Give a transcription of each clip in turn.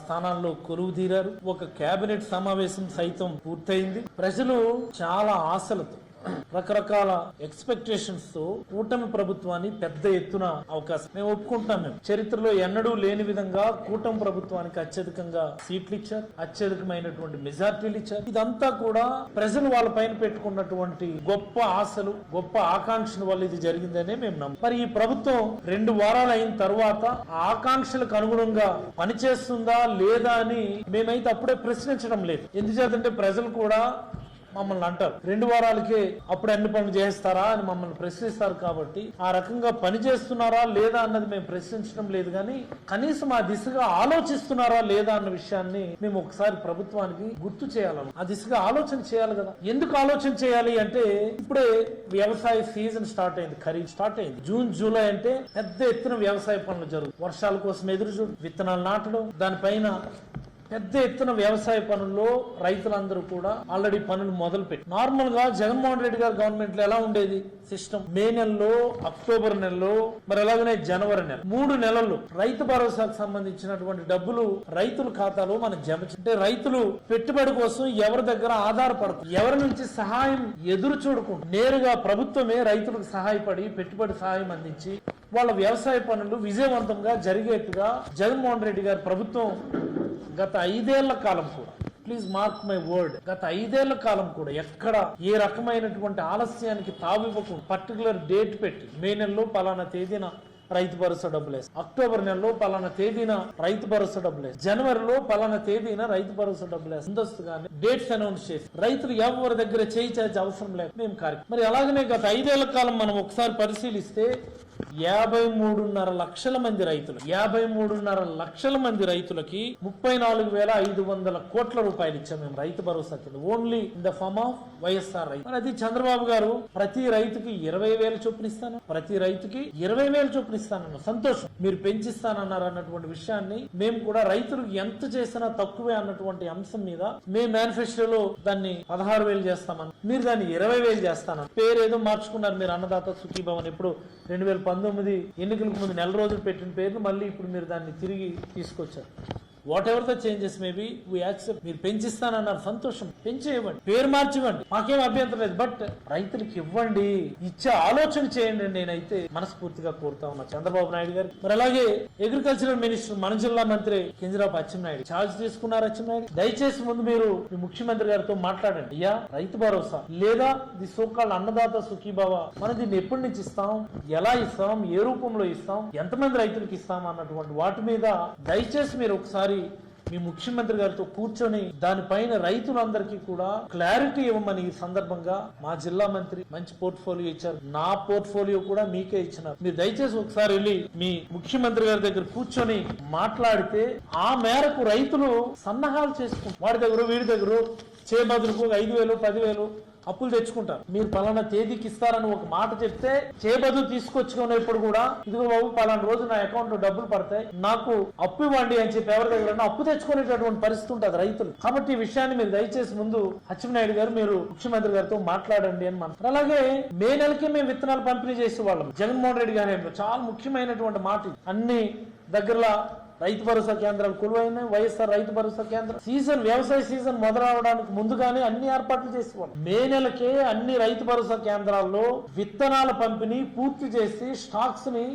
స్థానాల్లో కొలువు తీరారు. ఒక కేబినెట్ సమావేశం సైతం పూర్తయింది. ప్రజలు చాలా ఆశలతో రకరకాల ఎక్స్పెక్టేషన్స్తో కూటమి ప్రభుత్వాన్ని పెద్ద ఎత్తున అవకాశం. మేము ఒప్పుకుంటాం మేము. చరిత్రలో ఎన్నడూ లేని విధంగా కూటమి ప్రభుత్వానికి అత్యధికంగా సీట్లు ఇచ్చారు అత్యధికమైనటువంటి మెజార్టీలు ఇచ్చారు. ఇదంతా కూడా ప్రజలు వాళ్ళ పైన పెట్టుకున్నటువంటి గొప్ప ఆశలు గొప్ప ఆకాంక్షల వల్ల ఇది జరిగిందనే మేము నమ్ము మరి ఈ ప్రభుత్వం రెండు వారాలు అయిన తర్వాత ఆకాంక్షలకు అనుగుణంగా పనిచేస్తుందా లేదా అని మేమైతే అప్పుడే ప్రశ్నించడం లేదు. ఎందుచేతంటే ప్రజలు కూడా మమ్మల్ని అంటారు. రెండు వారాలకే అప్పుడు అన్ని పనులు చేస్తారా అని మమ్మల్ని ప్రశ్నిస్తారు కాబట్టి ఆ రకంగా పని చేస్తున్నారా లేదా అన్నది మేము ప్రశ్నించడం లేదు కానీ కనీసం ఆ దిశగా ఆలోచిస్తున్నారా లేదా అన్న విషయాన్ని మేము ఒకసారి ప్రభుత్వానికి గుర్తు చేయాలను ఆ దిశగా ఆలోచన చేయాలి కదా. ఎందుకు ఆలోచన చేయాలి అంటే ఇప్పుడే వ్యవసాయ సీజన్ స్టార్ట్ అయింది. ఖరీఫ్ స్టార్ట్ అయింది. జూన్ జూలై అంటే పెద్ద ఎత్తున వ్యవసాయ పనులు జరుగుతాయి. వర్షాల కోసం ఎదురు చూడు. విత్తనాలు నాటడం దానిపైన పెద్ద ఎత్తున వ్యవసాయ పనుల్లో రైతులందరూ కూడా ఆల్రెడీ పనులు మొదలు పెట్టి నార్మల్గా జగన్మోహన్ రెడ్డి గారి గవర్నమెంట్లో ఎలా ఉండేది? సిస్టమ్ మే నెలలో అక్టోబర్ నెలలో మరి అలాగనే జనవరి నెల. మూడు నెలల్లో రైతు భరోసాకు సంబంధించినటువంటి డబ్బులు రైతుల ఖాతాలో మనం జమ అంటే రైతులు పెట్టుబడి కోసం ఎవరి దగ్గర ఆధారపడకు ఎవరి నుంచి సహాయం ఎదురు చూడకుండా నేరుగా ప్రభుత్వమే రైతులకు సహాయపడి పెట్టుబడి సహాయం అందించి వాళ్ళ వ్యవసాయ పనులు విజయవంతంగా జరిగేట్టుగా జగన్మోహన్ రెడ్డి గారి ప్రభుత్వం గత ఐదేళ్ళ కాలం కూడా. ప్లీజ్ మార్క్ మై వర్డ్ గత ఐదేళ్ళ కాలం కూడా ఎక్కడ ఏ రకమైనటువంటి ఆలస్యానికి తావివ్వకుండా పర్టికులర్ డేట్ పెట్టి మే నెలలో పలానా తేదీన రైతు భరోసా డబ్బులు అక్టోబర్ నెలలో పలానా తేదీన రైతు భరోసా డబ్బులేసి జనవరిలో పలానా తేదీన రైతు భరోసా డబ్బులు ముందస్తుగానే డేట్స్ అనౌన్స్ చేసి రైతులు ఎవరి దగ్గర చేయి అవసరం లేదు. మేము కార్యక్రమం మరి అలాగనే గత ఐదేళ్ళ కాలం మనం ఒకసారి పరిశీలిస్తే యాభై మూడున్నర లక్షల మంది రైతులు యాభై మూడున్నర లక్షల మంది రైతులకి ముప్పై నాలుగు వేల ఐదు వందల కోట్ల రూపాయలు ఇచ్చాం మేము రైతు భరోసా కింద. Only in the form of YSR రైతు. మరి అది చంద్రబాబు గారు ప్రతి రైతుకి ఇరవై వేలు చొప్పునిస్తాను ప్రతి రైతుకి ఇరవై వేలు చొప్పునిస్తానన్న సంతోషం. మీరు పెంచిస్తానన్నారు అన్నటువంటి విషయాన్ని మేము కూడా రైతులకు ఎంత చేసినా తక్కువే అన్నటువంటి అంశం మీద మేము మేనిఫెస్టోలో దాన్ని పదహారు వేలు చేస్తామని మీరు దాన్ని ఇరవై వేలు చేస్తానని పేరు ఏదో మార్చుకున్నారు మీరు అన్నదాత సుఖీభవన్. ఇప్పుడు రెండు వేల పంతొమ్మిది ఎన్నికలకు ముందు నెల రోజులు పెట్టిన పేరును మళ్ళీ ఇప్పుడు మీరు దాన్ని తిరిగి తీసుకొచ్చారు. Whatever the changes maybe we accept మీరు పెంచిస్తానన్నారు సంతోషం. పెంచేయవండి. పేరు మార్చివ్వండి. మాకేం అభ్యంతరం లేదు. బట్ రైతులకు ఇవ్వండి. ఇచ్చే ఆలోచన చేయండి నేనైతే మనస్ఫూర్తిగా కోరుతా ఉన్నా. చంద్రబాబు నాయుడు గారు. మరి అలాగే అగ్రికల్చరల్ మినిస్టర్ మన జిల్లా మంత్రి కింజరాపు అచ్చెన్నాయుడు. ఛార్జ్ తీసుకున్నారు అచ్చెన్నాయుడు. దయచేసి ముందు మీరు మీ ముఖ్యమంత్రి గారితో మాట్లాడండి. అయ్యా రైతు భరోసా. లేదా ది సోకాల్ అన్నదాత సుఖీభావ. మనం దీన్ని ఎప్పటి నుంచి ఇస్తాం? ఎలా ఇస్తాం? ఏ రూపంలో ఇస్తాం? ఎంతమంది రైతులకు ఇస్తాం? అన్నటువంటి వాటి మీద దయచేసి మీరు ఒకసారి మీ ముఖ్యమంత్రి గారితో కూర్చొని దానిపైన రైతులందరికీ కూడా క్లారిటీ ఇవ్వమని ఈ సందర్భంగా మా జిల్లా మంత్రి మంచి పోర్ట్ఫోలియో ఇచ్చారు. నా పోర్ట్ఫోలియో కూడా మీకే ఇచ్చినారు. మీరు దయచేసి ఒకసారి వెళ్ళి మీ ముఖ్యమంత్రి గారి దగ్గర కూర్చొని మాట్లాడితే ఆ మేరకు రైతులు సన్నాహాలు చేసుకుంటారు. వాడి దగ్గర వీడి దగ్గర చేబదులకు ఐదు వేలు పదివేలు అప్పులు తెచ్చుకుంటారు. మీరు పలానా తేదీకి ఇస్తారని ఒక మాట చెప్తే చేబదు తీసుకొచ్చుకునేప్పుడు కూడా ఇదిగో బాబు పలానా రోజు నా అకౌంట్లో డబ్బులు పడతాయి నాకు అప్పు ఇవ్వండి అని చెప్పి ఎవరి దగ్గర అప్పు తెచ్చుకునేటటువంటి పరిస్థితి ఉంటుంది రైతులు. కాబట్టి ఈ విషయాన్ని మీరు దయచేసి ముందు అచ్చెన్నాయుడు గారు మీరు ముఖ్యమంత్రి గారితో మాట్లాడండి అని మనం అలాగే మే నెలకే మేము విత్తనాలు పంపిణీ చేసే వాళ్ళం జగన్మోహన్ రెడ్డి గారి చాలా ముఖ్యమైనటువంటి మాట అన్ని దగ్గరలో రైతు భరోసా కేంద్రాలు కొలువైనాయి వైఎస్ఆర్ రైతు భరోసా కేంద్రం. సీజన్ వ్యవసాయ సీజన్ మొదలవడానికి ముందుగానే అన్ని ఏర్పాట్లు చేసేవాళ్ళం. మే నెలకే అన్ని రైతు భరోసా కేంద్రాల్లో విత్తనాల పంపిణీ పూర్తి చేసి స్టాక్స్ని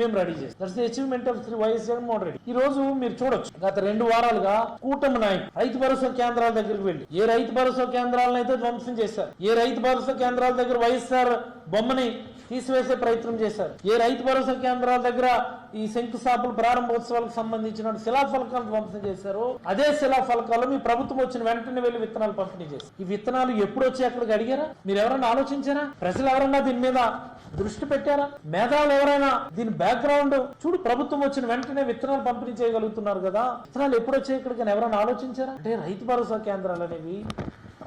మేము రెడీ చేస్తాం. That's achievement of Shri YS Jaganmohan Reddy. ఈ రోజు మీరు చూడొచ్చు. గత రెండు వారాలుగా కూటమి నాయకులు రైతు భరోసా కేంద్రాల దగ్గరికి వెళ్ళి ఏ రైతు భరోసా కేంద్రాలను అయితే ధ్వంసం చేశారు ఏ రైతు భరోసా కేంద్రాల దగ్గర వైఎస్ఆర్ బొమ్మని తీసివేసే ప్రయత్నం చేశారు. ఏ రైతు భరోసా కేంద్రాల దగ్గర ఈ శంకుస్థాపన ప్రారంభోత్సవాలకు సంబంధించిన శిలాఫలకాలను పంపిణీ చేశారు అదే శిలాఫలకాలు మీ ప్రభుత్వం వచ్చిన వెంటనే వెళ్ళి విత్తనాలు పంపిణీ చేశారు ఈ విత్తనాలు ఎప్పుడు వచ్చి అక్కడికి అడిగారా? మీరు ఎవరైనా ఆలోచించారా? ప్రజలు ఎవరైనా దీని మీద దృష్టి పెట్టారా? మేధావులు ఎవరైనా దీని బ్యాక్గ్రౌండ్ చూడు ప్రభుత్వం వచ్చిన వెంటనే విత్తనాలు పంపిణీ చేయగలుగుతున్నారు కదా. విత్తనాలు ఎప్పుడు వచ్చే ఇక్కడికి ఎవరైనా ఆలోచించారా? అంటే రైతు భరోసా కేంద్రాలు అనేవి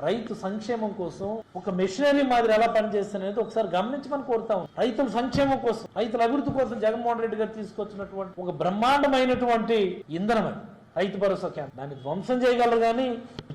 రైతు సంక్షేమం కోసం ఒక మెషినరీ మాదిరి ఎలా పనిచేస్తున్నది ఒకసారి గమనించమని కోరుతాం రైతుల సంక్షేమం కోసం రైతుల అభివృద్ధి కోసం జగన్మోహన్ రెడ్డి గారు తీసుకొచ్చినటువంటి ఒక బ్రహ్మాండమైనటువంటి ఇంధనం అది. రైతు భరోసా క్యాంప్ దాన్ని ధ్వంసం చేయగలరు కానీ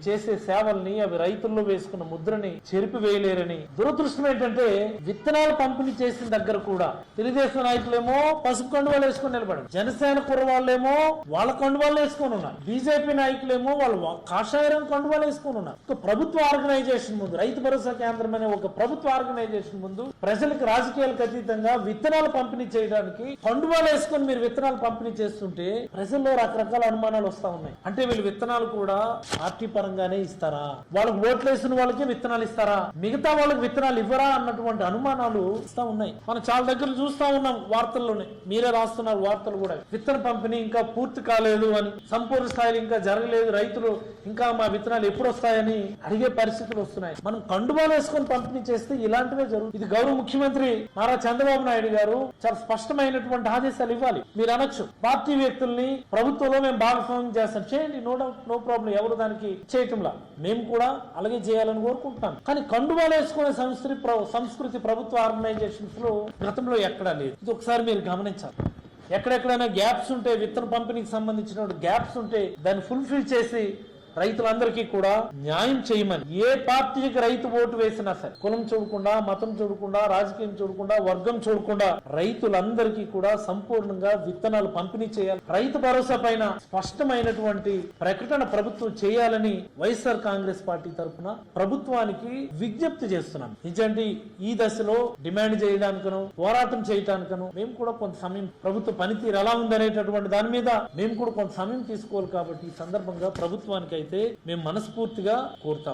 చేసే సేవల్ని అవి రైతుల్లో వేసుకున్న ముద్రని చెరిపి వేయలేరని దురదృష్టం ఏంటంటే విత్తనాలు పంపిణీ చేసిన దగ్గర కూడా తెలుగుదేశం నాయకులేమో పసుపు కండువాలు వేసుకొని నిలబడారు జనసేన కుర్రవాళ్ళేమో వాళ్ళ కండువాలు వేసుకొని ఉన్నారు. బీజేపీ నాయకులేమో వాళ్ళు వా- కాషాయ రంగు కండువాలు వేసుకొని ఉన్నారు. ఒక ప్రభుత్వ ఆర్గనైజేషన్ ముందు రైతు భరోసా కేంద్రం అనే ఒక ప్రభుత్వ ఆర్గనైజేషన్ ముందు ప్రజలకు రాజకీయాలకు అతీతంగా విత్తనాలు పంపిణీ చేయడానికి కండువాలు వేసుకొని మీరు విత్తనాలు పంపిణీ చేస్తుంటే ప్రజల్లో రకరకాల అనుమానాలు వస్తా ఉన్నాయి. అంటే వీళ్ళు విత్తనాలు కూడా పార్టీ పరంగానే ఇస్తారా? వాళ్ళకి ఓట్లు వేసిన వాళ్ళకి విత్తనాలు ఇస్తారా? మిగతా వాళ్ళకి విత్తనాలు ఇవ్వరా అన్నటువంటి అనుమానాలు ఇస్తా ఉన్నాయి. మనం చాలా దగ్గర చూస్తా ఉన్నాం వార్తల్లోనే. మీరే రాస్తున్నారు వార్తలు కూడా. విత్తన పంపిణీ ఇంకా పూర్తి కాలేదు అని సంపూర్ణ స్థాయిలో ఇంకా జరగలేదు. రైతులు ఇంకా మా విత్తనాలు ఎప్పుడు వస్తాయని అడిగే పరిస్థితులు వస్తున్నాయి. మనం కండువాలు వేసుకొని పంపిణీ చేస్తే ఇలాంటివే జరుగుతుంది ఇది గౌరవ ముఖ్యమంత్రి నారా చంద్రబాబు నాయుడు గారు చాలా స్పష్టమైనటువంటి ఆదేశాలు ఇవ్వాలి. మీరు అనొచ్చు. పార్టీ వ్యక్తుల్ని ప్రభుత్వంలో మేము భాగస్వామ్యం చేస్తాం. చేయండి. No doubt no problem. ఎవరు దానికి చేయటంలా. మేము కూడా అలాగే చేయాలని కోరుకుంటున్నాను కానీ కండువాలు వేసుకునే సంస్కృతి ప్ర- సంస్కృతి ప్రభుత్వ ఆర్గనైజేషన్స్లో గతంలో ఎక్కడా లేదు. ఇది ఒకసారి మీరు గమనించాలి. ఎక్కడెక్కడైనా గ్యాప్స్ ఉంటే విత్తన పంపిణీకి సంబంధించిన గ్యాప్స్ ఉంటే దాన్ని ఫుల్ఫిల్ చేసి రైతులందరికీ కూడా న్యాయం చేయమని. ఏ పార్టీకి రైతు ఓటు వేసినా సరే కులం చూడకుండా మతం చూడకుండా రాజకీయం చూడకుండా వర్గం చూడకుండా రైతులందరికీ కూడా సంపూర్ణంగా విత్తనాలు పంపిణీ చేయాలి. రైతు భరోసా పైన స్పష్టమైనటువంటి ప్రకటన ప్రభుత్వం చేయాలని వైఎస్ఆర్ కాంగ్రెస్ పార్టీ తరఫున ప్రభుత్వానికి విజ్ఞప్తి చేస్తున్నాం. నిజండి ఈ దశలో డిమాండ్ చేయడానికను పోరాటం చేయడానికను మేము కూడా కొంత సమయం ప్రభుత్వ పనితీరు ఎలా ఉందనేటటువంటి దాని మీద మేము కూడా కొంత సమయం తీసుకోవాలి కాబట్టి ఈ సందర్భంగా ప్రభుత్వానికి అయితే మేము మనస్ఫూర్తిగా కోరుతాం.